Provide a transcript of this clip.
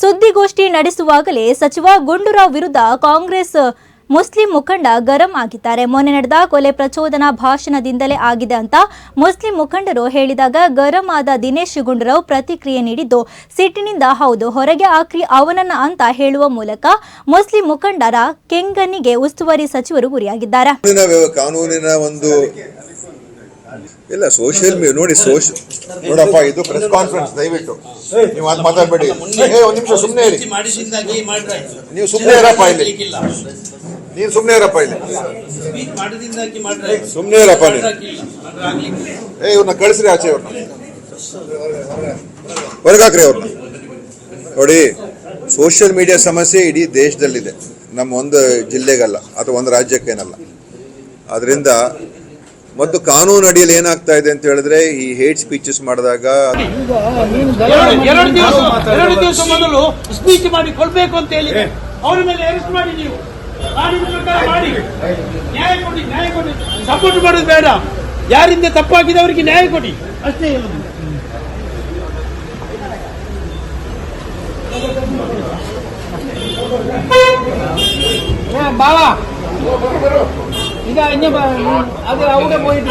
ಸುದ್ದಿಗೋಷ್ಠಿ ನಡೆಸುವಾಗಲೇ ಸಚಿವ ಗುಂಡೂರಾವ್ ವಿರುದ್ಧ ಕಾಂಗ್ರೆಸ್ ಮುಸ್ಲಿಂ ಮುಖಂಡ ಗರಂ ಆಗಿದ್ದಾರೆ. ಮೊನ್ನೆ ನಡೆದ ಕೊಲೆ ಪ್ರಚೋದನಾ ಭಾಷಣದಿಂದಲೇ ಆಗಿದೆ ಅಂತ ಮುಸ್ಲಿಂ ಮುಖಂಡರು ಹೇಳಿದಾಗ ಗರಂ ಆದ ದಿನೇಶ್ ಗುಂಡೂರಾವ್ ಪ್ರತಿಕ್ರಿಯೆ ನೀಡಿದ್ದು, ಸಿಟ್ಟಿನಿಂದ ಹೌದು, ಹೊರಗೆ ಹಾಕ್ರಿ, ಅವನನ್ನ ಅಂತ ಹೇಳುವ ಮೂಲಕ ಮುಸ್ಲಿಂ ಮುಖಂಡರ ಕೆಂಗನ್ನಿಗೆ ಉಸ್ತುವಾರಿ ಸಚಿವರು ಗುರಿಯಾಗಿದ್ದಾರೆ. ಕಾನೂನಿನ ಒಂದು ಇಲ್ಲ ಸೋಷಿಯಲ್ ಮೀಡಿಯಾ ನೋಡಿ ಸೋಶ ನೋಡಪ್ಪ ಇದು ಪ್ರೆಸ್ ಕಾನ್ಫರೆನ್ಸ್ ದಯವಿಟ್ಟು. ನೀವು ಅದು ಮಾತಾಡಬೇಡಿ. ಏ ಒಂದು ನಿಮಿಷ ಸುಮ್ಮನೆ ಇರಿ. ನೀವು ಸುಮ್ಮನೆ ಇರಪ್ಪ ಇಲ್ಲಿ. ನೀನು ನೀವು ಸುಮ್ಮನೆ ಇರಪ್ಪ ಇಲ್ಲಿ. ಸುಮ್ಮನೆ ಇರಪ್ಪ ನೀವು ಏ ಇವ್ರನ್ನ ಕಳಿಸ್ರಿ ಆಚೆ ಇವ್ರನ್ನ ಹೊರಗಾಕ್ರಿ ಅವ್ರನ್ನ ನೋಡಿ ಸೋಷಿಯಲ್ ಮೀಡಿಯಾ ಸಮಸ್ಯೆ ಇಡೀ ದೇಶದಲ್ಲಿದೆ. ನಮ್ಮ ಒಂದು ಜಿಲ್ಲೆಗಲ್ಲ ಅಥವಾ ಒಂದು ರಾಜ್ಯಕ್ಕೇನಲ್ಲ. ಅದರಿಂದ ಮತ್ತು ಕಾನೂನು ಅಡಿಯಲ್ಲಿ ಏನಾಗ್ತಾ ಇದೆ ಅಂತ ಹೇಳಿದ್ರೆ, ಈ ಹೇಟ್ ಸ್ಪೀಚಸ್ ಮಾಡಿದಾಗ ಎರಡು ದಿವಸ ಮೊದಲು ಸ್ಪೀಚ್ ಮಾಡಿ ಕೊಡ್ಬೇಕು ಅಂತ ಹೇಳಿ ಅವ್ರ ಮೇಲೆ ಅರೆಸ್ಟ್ ಮಾಡಿ ನೀವು. ಮಾಡಿ. ನ್ಯಾಯ ಕೊಡಿ ನ್ಯಾಯ ಕೊಡಿ. ಸಪೋರ್ಟ್ ಮಾಡೋದು ಬೇಡ. ಯಾರಿಂದ ತಪ್ಪಾಗಿದೆ ಅವರಿಗೆ ನ್ಯಾಯ ಕೊಡಿ. ಅಷ್ಟೇ ಹೇಳುದು. ಬಾವಾ ഇത് അന്യ അത് അവിടെ പോയിട്ട്